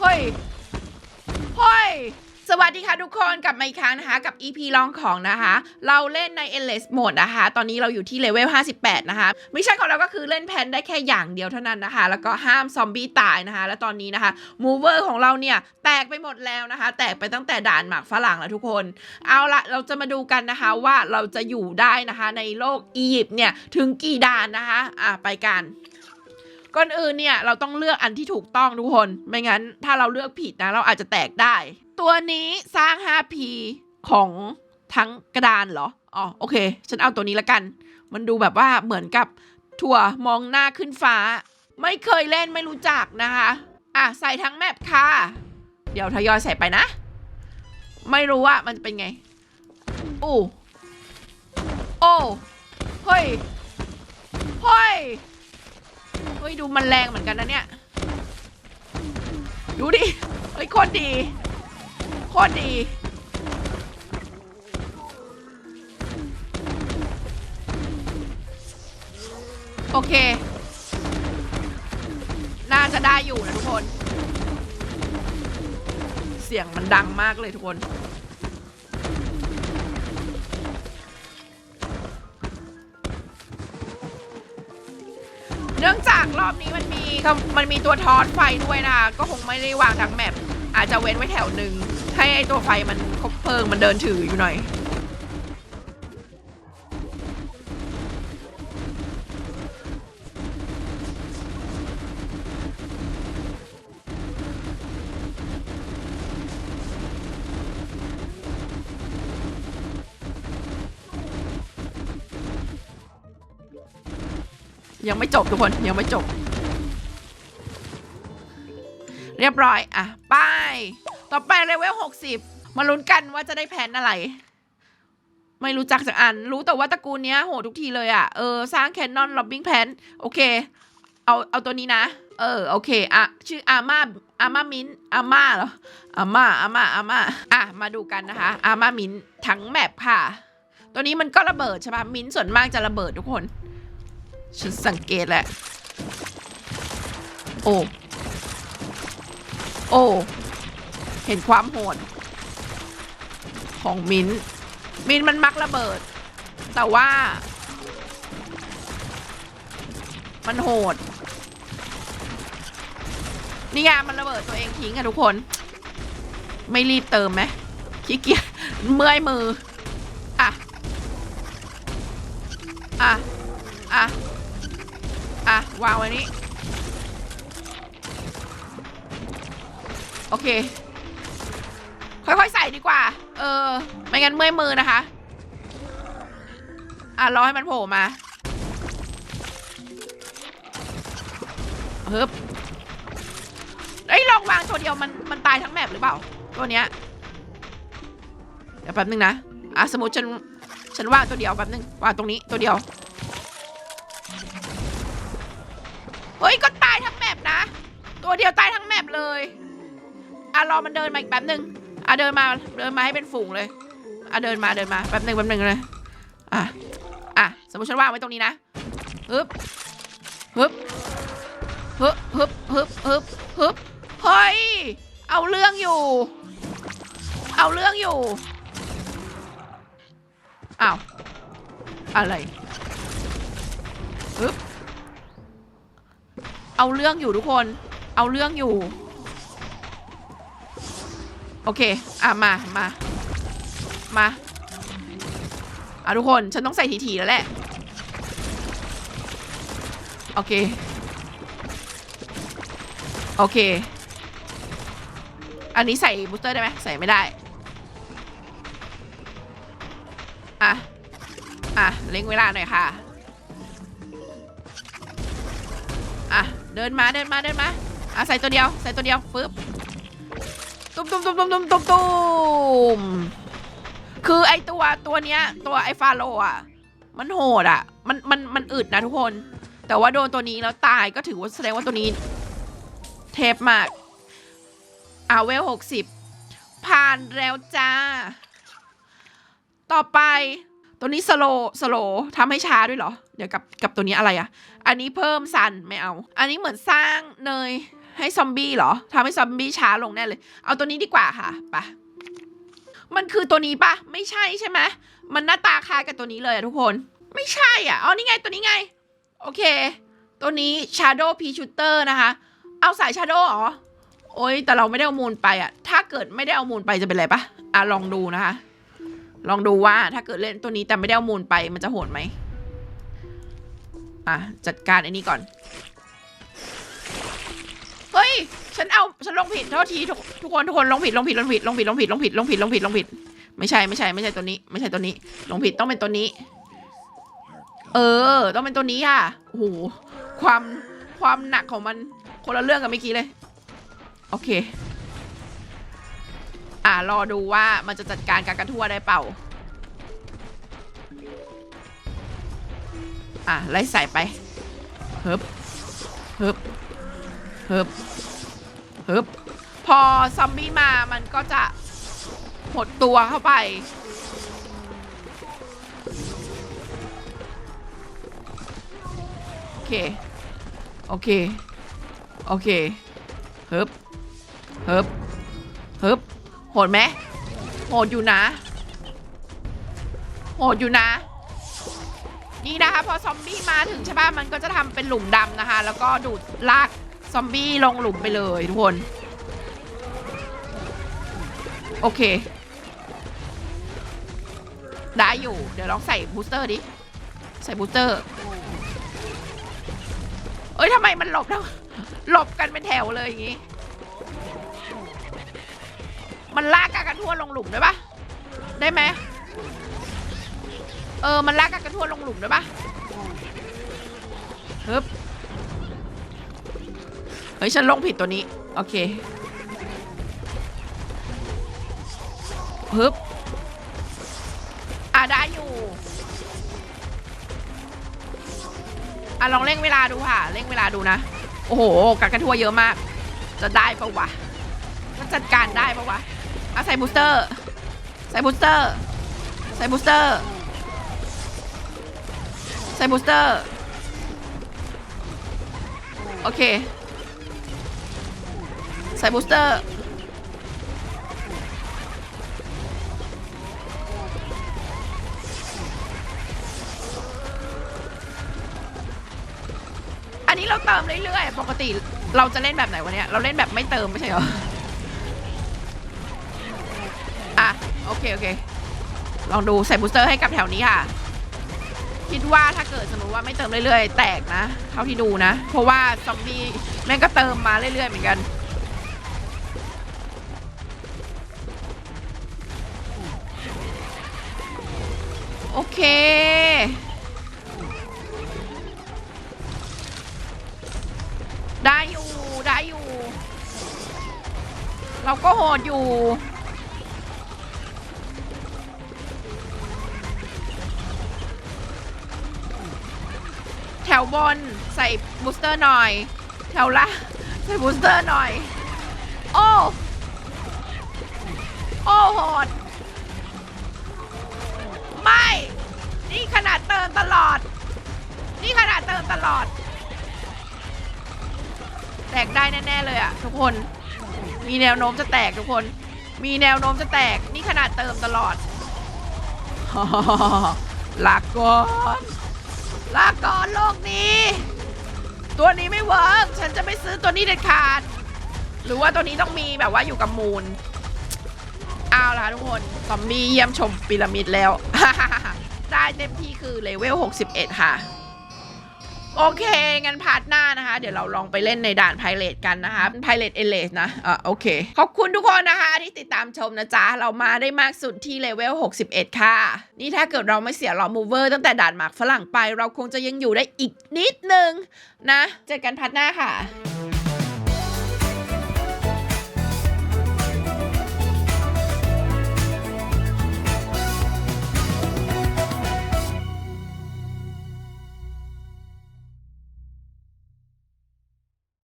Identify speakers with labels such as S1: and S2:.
S1: เฮ้ยเฮ้ยสวัสดีค่ะทุกคนกลับมาอีกครั้งนะคะ กับ EP ลองของนะคะ เราเล่นใน Endless Mode นะคะ ตอนนี้เราอยู่ที่เลเวล 58 นะคะมิชชั่นของเราก็คือเล่นแพนได้แค่อย่างเดียวเท่านั้นนะคะ แล้วก็ห้ามซอมบี้ตายนะคะ และตอนนี้นะคะ Mover ของเราเนี่ย แตกไปหมดแล้วนะคะ แตกไปตั้งแต่ด่านหมากฝรั่งแล้วทุกคน เอาละเราจะมาดูกันนะคะว่าเราจะอยู่ได้นะคะในโลกอียิปต์เนี่ยถึงกี่ด่านนะคะอะไปกัน ก่อนอื่นเนี่ยเราต้องเลือกอันที่ถูกต้องทุกคน ไม่งั้นถ้าเราเลือกผิดนะ เราอาจจะแตกได้ ตัวนี้สร้าง 5P ของทั้งกระดานเหรอ อ๋อโอเค ฉันเอาตัวนี้ละกัน มันดูแบบว่าเหมือนกับถั่วมองหน้าขึ้นฟ้า ไม่เคยเล่นไม่รู้จักนะคะ อะใส่ทั้งแมปค่ะ เดี๋ยวทยอยใส่ไปนะ ไม่รู้ว่ามันจะเป็นไงอู้โอ้เฮ้ยเฮ้ย เฮ้ยดูมันแรงเหมือนกันนะเนี่ย ดูดิ เฮ้ยโคตรดี โคตรดี โอเค น่าจะได้อยู่นะทุกคน เสียงมันดังมากเลยทุกคน เนื่องจากรอบนี้มันมีมันมีตัวทอดไฟด้วยนะ ก็คงไม่ได้วางทั้งแมปอาจจะเว้นไว้แถวหนึ่งให้ไอตัวไฟมันคบเพลิงมันเดินถืออยู่หน่อย ยังไม่จบทุกคนยังไม่จบ เรียบร้อย อะ ไป ต่อไปเลเวลหกสิบมาลุ้นกันว่าจะได้แพนอะไร ไม่รู้จักจากอัน รู้แต่ว่าตระกูลเนี้ยโหทุกทีเลยอะ เออ สร้างแคนนอนล็อบบิ้งแพนโอเค เอา เอาตัวนี้นะ เออ โอเค อะ ชื่ออาม่าอาม่ามินอาม่าเหรออาม่าอาม่าอาม่าอะ มาดูกันนะคะ อาม่ามินทั้งแมปค่ะ ตัวนี้มันก็ระเบิดใช่ปะมินส่วนมากจะระเบิดทุกคน ฉันสังเกตแหละ โอ้ โอ้ เห็นความโหด ของมินมินมันมักระเบิด แต่ว่า มันโหด นี่ไงมันระเบิดตัวเองทิ้งอะทุกคน ไม่รีบเติมไหมขี้เกียจเมื่อยมือ อะ อะ อะ วางไว้นี้ โอเค ค่อยๆใส่ดีกว่า เออ ไม่งั้นเมื่อยมือนะคะ อะ รอให้มันโผล่มาฮึบเอ้ยลองวางตัวเดียวมันมันตายทั้งแมปหรือเปล่า ตัวเนี้ย เดี๋ยวแป๊บนึงนะ อะสมมติฉันฉันวางตัวเดียวแป๊บนึงวางตรงนี้ตัวเดียว เฮ้ยก็ตายทั้งแมปนะ ตัวเดียวตายทั้งแมปเลยอะรอมันเดินมาอีกแป๊บหนึ่งอะเดินมาเดินมาให้เป็นฝูงเลยอะเดินมาเดินมาแป๊บหนึ่งแป๊บหนึ่งเลยอะอะสมมติฉันวางไว้ตรงนี้นะฮึบฮึบฮึบฮึบฮึบฮึบฮึบเฮ้ยเอาเรื่องอยู่ เอาเรื่องอยู่อ้าวอะไรฮึบ เอาเรื่องอยู่ทุกคน เอาเรื่องอยู่ โอเค อะ มา มา มาอะทุกคน ฉันต้องใส่ทีๆแล้วแหละ โอเค โอเค อันนี้ใส่บูสเตอร์ได้ไหม ใส่ไม่ได้ อะ อะ เล็งเวลาหน่อยค่ะ เดินมาเดินมาเดินมาอะใส่ตัวเดียวใส่ตัวเดียวฟึบตุ้มตุ้มตุ้มตุ้มตุ้มตุ้มตุ้มคือไอตัวตัวเนี้ย ตัวไอฟาโลอะ มันโหดอะ มันมันมันอึดนะทุกคน แต่ว่าโดนตัวนี้แล้วตายก็ถือว่าแสดงว่าตัวนี้ เทปมากอาเวลหกสิบผ่านแล้วจ้า ต่อไป ตัวนี้สโลสโลทำให้ช้าด้วยเหรอ เดี๋ยวกับกับตัวนี้อะไรอะอันนี้เพิ่มซันไม่เอา อันนี้เหมือนสร้างเนยให้ซอมบี้เหรอทำให้ซอมบี้ช้าลงแน่เลย เอาตัวนี้ดีกว่าค่ะไปะมันคือตัวนี้ปะไม่ใช่ใช่ไหมมันหน้าตาคล้ายกับตัวนี้เลยอะทุกคน ไม่ใช่อะอ๋อนี่ไงตัวนี้ไง โอเค ตัวนี้ Shadow P Shooter นะคะ เอาสาย Shadow เหรอโอ๊ยแต่เราไม่ได้เอามูลไปอะถ้าเกิดไม่ได้เอามูลไปจะเป็นไรปะอะลองดูนะคะ ลองดูว่าถ้าเกิดเล่นตัวนี้แต่ไม่ได้เอามูลไปมันจะโหดไหมอะ จัดการไอ้นี้ก่อน เฮ้ย ฉันเอา ฉันลงผิดโทษทีทุกทุกคนทุกคนลงผิดลงผิดลงผิดลงผิดลงผิดลงผิดลงผิดลงผิดลงผิด ไม่ใช่ไม่ใช่ไม่ใช่ตัวนี้ ไม่ใช่ตัวนี้ ลงผิดต้องเป็นตัวนี้ เออ ต้องเป็นตัวนี้ค่ะโอ้โหความความหนักของมันคนละเรื่องกับเมื่อกี้เลย โอเค อ่ารอดูว่ามันจะจัดการกากระทั่วได้เปล่า อะไล่ใส่ไปเฮิบเฮิบเฮิบเฮิบพอซอมบี้มามันก็จะหดตัวเข้าไป โอเค โอเค โอเคเฮิบเฮิบเฮิบ ดไหมโหดอยู่นะ โหดอยู่นะ นี่นะคะพอซอมบี้มาถึงใช่ป่ะมันก็จะทำเป็นหลุมดำนะคะ แล้วก็ดูดลากซอมบี้ลงหลุมไปเลยทุกคน โอเค ได้อยู่ เดี๋ยวลองใส่บูสเตอร์ดิ ใส่บูสเตอร์ เอ้ยทำไมมันหลบแล้วหลบกันเป็นแถวเลยอย่างงี้ มันลากกากระทั่วลงหลุมได้ปะได้ไหมเออ มันลากกากระทั่วลงหลุมได้ปะฮึบเฮ้ย ฉันลงผิดตัวนี้ โอเคฮึบอะได้อยู่อะลองเร่งเวลาดูค่ะ เร่งเวลาดูนะ โอ้โหกากระทั่วเยอะมาก จะได้ปะวะจะจัดการได้ปะวะ อาใส่บูสเตอร์ ใส่บูสเตอร์ ใส่บูสเตอร์ ใส่บูสเตอร์ โอเค ใส่บูสเตอร์อันนี้เราเติมเรื่อยๆ ปกติเราจะเล่นแบบไหนวะเนี่ย เราเล่นแบบไม่เติมไม่ใช่เหรอ โอเคโอเค ลองดูใส่บูสเตอร์ให้กับแถวนี้ค่ะ คิดว่าถ้าเกิดสมมติว่าไม่เติมเรื่อยๆ แตกนะ เท่าที่ดูนะ เพราะว่าซอมบี้แม่งก็เติมมาเรื่อยๆเหมือนกันโอเค ได้อยู่ ได้อยู่ เราก็โหดอยู่ บนใส่บูสเตอร์หน่อย แถวละใส่บูสเตอร์หน่อย โอ้ โอ้โหด ไม่ นี่ขนาดเติมตลอด นี่ขนาดเติมตลอด แตกได้แน่ ๆ เลยอะทุกคน มีแนวโน้มจะแตกทุกคน มีแนวโน้มจะแตก นี่ขนาดเติมตลอดลาก่อน ลาก่อนโลกนี้ ตัวนี้ไม่เวิร์กฉันจะไม่ซื้อตัวนี้เด็ดขาด หรือว่าตัวนี้ต้องมีแบบว่าอยู่กับมูล เอาล่ะทุกคนซอมบี้เยี่ยมชมพีระมิดแล้ว ได้เต็มที่คือเลเวล 61 ค่ะ โอเค งั้นพาร์ทหน้านะคะ เดี๋ยวเราลองไปเล่นในด่านไพเรตกันนะคะไพเรตเอเลสนะอะโอเค ขอบคุณทุกคนนะคะที่ติดตามชมนะจ๊ะ เรามาได้มากสุดที่เลเวล 61 ค่ะ นี่ถ้าเกิดเราไม่เสียลอมูเวอร์ตั้งแต่ด่านหมากฝรั่งไป เราคงจะยังอยู่ได้อีกนิดนึงนะ เจอกันพาร์ทหน้าค่ะ